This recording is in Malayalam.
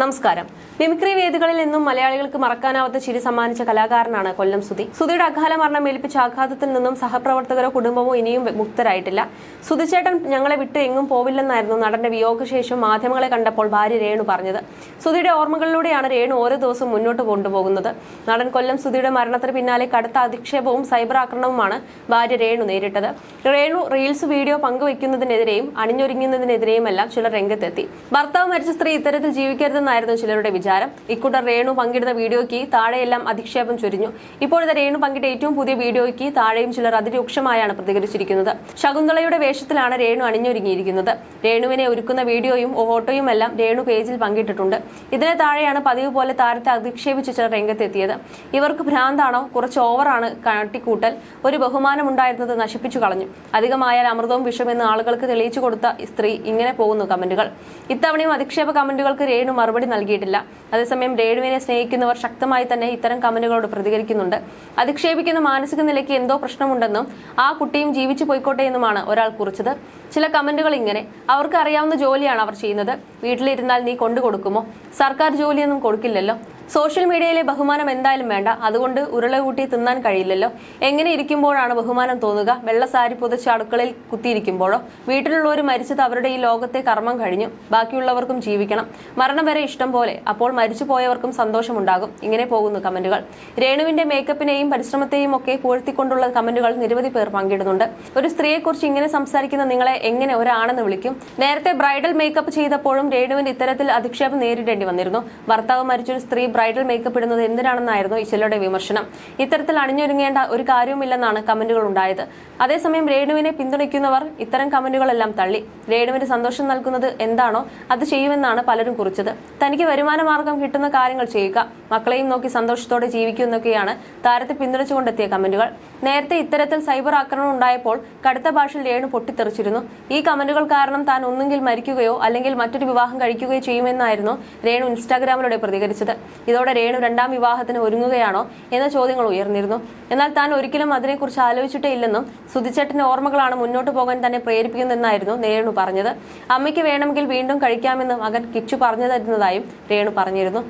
നമസ്കാരം. മിമിക്രി വേദികളിൽ നിന്നും മലയാളികൾക്ക് മറക്കാനാവാത്ത ചിരി സമ്മാനിച്ച കലാകാരനാണ് കൊല്ലം സുധി. സുധിയുടെ അകാല മരണം ഏൽപ്പിച്ച ആഘാതത്തിൽ നിന്നും സഹപ്രവർത്തകരോ കുടുംബമോ ഇനിയും മുക്തരായിട്ടില്ല. സുതിച്ചേട്ടൻ ഞങ്ങളെ വിട്ട് എങ്ങും പോവില്ലെന്നായിരുന്നു നടന്റെ വിയോഗശേഷം മാധ്യമങ്ങളെ കണ്ടപ്പോൾ ഭാര്യ രേണു പറഞ്ഞത്. സുധിയുടെ ഓർമ്മകളിലൂടെയാണ് രേണു ഓരോ ദിവസവും മുന്നോട്ട് കൊണ്ടുപോകുന്നത്. നടൻ കൊല്ലം സുധിയുടെ മരണത്തിന് പിന്നാലെ കടുത്ത അധിക്ഷേപവും സൈബർ ആക്രമണവുമാണ് ഭാര്യ രേണു നേരിട്ടത്. രേണു റീൽസ് വീഡിയോ പങ്കുവെക്കുന്നതിനെതിരെയും അണിഞ്ഞൊരുങ്ങുന്നതിനെതിരെയുമെല്ലാം ചിലർ രംഗത്തെത്തി. ഭർത്താവ് മരിച്ച സ്ത്രീ ഇത്തരത്തിൽ ജീവിക്കരുതെന്നായിരുന്നു ചിലരുടെ വിചാരം. ഇക്കൂട്ടർ രേണു പങ്കിടുന്ന വീഡിയോയ്ക്ക് താഴെയെല്ലാം അധിക്ഷേപം ചൊരിഞ്ഞു. ഇപ്പോഴത്തെ രേണു പങ്കിട്ട ഏറ്റവും പുതിയ വീഡിയോയ്ക്ക് താഴെയും ചിലർ അതിരൂക്ഷമായാണ് പ്രതികരിച്ചിരിക്കുന്നത്. ശകുന്തളയുടെ വേഷത്തിലാണ് രേണു അണിഞ്ഞൊരുങ്ങിയിരിക്കുന്നത്. രേണുവിനെ ഒരുക്കുന്ന വീഡിയോയും ഫോട്ടോയും എല്ലാം രേണു പേജിൽ പങ്കിട്ടിട്ടുണ്ട്. ഇതിന് താഴെയാണ് പതിവ് പോലെ താരത്തെ അധിക്ഷേപിച്ച് ചിലർ രംഗത്തെത്തിയത്. ഇവർക്ക് ഭ്രാന്താണോ? കുറച്ച് ഓവറാണ് കാട്ടിക്കൂട്ടൽ. ഒരു ബഹുമാനമുണ്ടായിരുന്നത് നശിപ്പിച്ചു കളഞ്ഞു. അധികമായാൽ അമൃതവും എന്ന് ആളുകൾക്ക് തെളിയിച്ചു കൊടുത്ത സ്ത്രീ ഇങ്ങനെ പോകുന്നു കമന്റുകൾ. ഇത്തവണയും അധിക്ഷേപ കമന്റുകൾക്ക് രേണു മറുപടി നൽകിയിട്ടില്ല. അതേസമയം രേണുവിനെ സ്നേഹിക്കുന്നവർ ശക്തമായി തന്നെ ഇത്തരം കമന്റുകളോട് പ്രതികരിക്കുന്നുണ്ട്. അധിക്ഷേപിക്കുന്ന മാനസിക നിലയ്ക്ക് എന്തോ പ്രശ്നമുണ്ടെന്നും ആ കുട്ടിയും ജീവിച്ചു പോയിക്കോട്ടെ എന്നുമാണ് ഒരാൾ കുറിച്ചത്. ചില കമന്റുകൾ ഇങ്ങനെ. അവർക്ക് അറിയാവുന്ന ജോലിയാണ് അവർ ചെയ്യുന്നത്. വീട്ടിലിരുന്നാൽ നീ കൊണ്ടു കൊടുക്കുമോ? സർക്കാർ ജോലിയൊന്നും കൊടുക്കില്ലല്ലോ. സോഷ്യൽ മീഡിയയിലെ ബഹുമാനം എന്തായാലും വേണ്ട. അതുകൊണ്ട് ഉരുള കൂട്ടി തിന്നാൻ കഴിയില്ലല്ലോ. എങ്ങനെ ഇരിക്കുമ്പോഴാണ് ബഹുമാനം തോന്നുക? വെള്ള സാരി പുതച്ച് അടുക്കളയിൽ കുത്തിയിരിക്കുമ്പോഴോ? വീട്ടിലുള്ളവർ മരിച്ചത് അവരുടെ ഈ ലോകത്തെ കർമ്മം കഴിഞ്ഞു. ബാക്കിയുള്ളവർക്കും ജീവിക്കണം. മരണം വരെ ഇഷ്ടം പോലെ. അപ്പോൾ മരിച്ചു പോയവർക്കും സന്തോഷമുണ്ടാകും. ഇങ്ങനെ പോകുന്നു കമന്റുകൾ. രേണുവിന്റെ മേക്കപ്പിനെയും പരിശ്രമത്തെയും ഒക്കെ പുകഴ്ത്തിക്കൊണ്ടുള്ള കമന്റുകൾ നിരവധി പേർ പങ്കിടുന്നുണ്ട്. ഒരു സ്ത്രീയെക്കുറിച്ച് ഇങ്ങനെ സംസാരിക്കുന്ന നിങ്ങളെ എങ്ങനെ ഒരാണെന്ന് വിളിക്കും. നേരത്തെ ബ്രൈഡൽ മേക്കപ്പ് ചെയ്തപ്പോഴും രേണുവിന് ഇത്തരത്തിൽ അധിക്ഷേപം നേരിടേണ്ടി വന്നിരുന്നു. ഭർത്താവ് മരിച്ചൊരു സ്ത്രീ ബ്രൈഡൽ മേക്കപ്പ് ഇടുന്നത് എന്തിനാണെന്നായിരുന്നു ഇശലയുടെ വിമർശനം. ഇത്തരത്തിൽ അണിഞ്ഞൊരുങ്ങേണ്ട ഒരു കാര്യവുമില്ലെന്നാണ് കമന്റുകൾ ഉണ്ടായത്. അതേസമയം രേണുവിനെ പിന്തുണയ്ക്കുന്നവർ ഇത്തരം കമന്റുകളെല്ലാം തള്ളി. രേണുവിന് സന്തോഷം നൽകുന്നത് എന്താണോ അത് ചെയ്യുമെന്നാണ് പലരും കുറിച്ചത്. തനിക്ക് വരുമാന മാർഗം കിട്ടുന്ന കാര്യങ്ങൾ ചെയ്യുക മക്കളെയും നോക്കി സന്തോഷത്തോടെ ജീവിക്കുമെന്നൊക്കെയാണ് താരത്തെ പിന്തുണച്ചുകൊണ്ടെത്തിയ കമന്റുകൾ. നേരത്തെ ഇത്തരത്തിൽ സൈബർ ആക്രമണം ഉണ്ടായപ്പോൾ കടുത്ത ഭാഷയിൽ രേണു പൊട്ടിത്തെറിച്ചിരുന്നു. ഈ കമന്റുകൾ കാരണം താൻ ഒന്നുകിൽ മരിക്കുകയോ അല്ലെങ്കിൽ മറ്റൊരു വിവാഹം കഴിക്കുകയോ ചെയ്യുമെന്നായിരുന്നു രേണു ഇൻസ്റ്റാഗ്രാമിലൂടെ പ്രതികരിച്ചത്. ഇതോടെ രേണു രണ്ടാം വിവാഹത്തിന് ഒരുങ്ങുകയാണോ എന്ന ചോദ്യങ്ങൾ ഉയർന്നിരുന്നു. എന്നാൽ താൻ ഒരിക്കലും അതിനെക്കുറിച്ച് ആലോചിച്ചിട്ടേ ഇല്ലെന്നും സുധിച്ചേട്ടന്റെ ഓർമ്മകളാണ് മുന്നോട്ട് പോകാൻ തന്നെ പ്രേരിപ്പിക്കുന്നതെന്നായിരുന്നു രേണു പറഞ്ഞത്. അമ്മയ്ക്ക് വേണമെങ്കിൽ വീണ്ടും കഴിക്കാമെന്ന് മകൻ കിച്ചു പറഞ്ഞു തരുന്നതായും രേണു പറഞ്ഞിരുന്നു.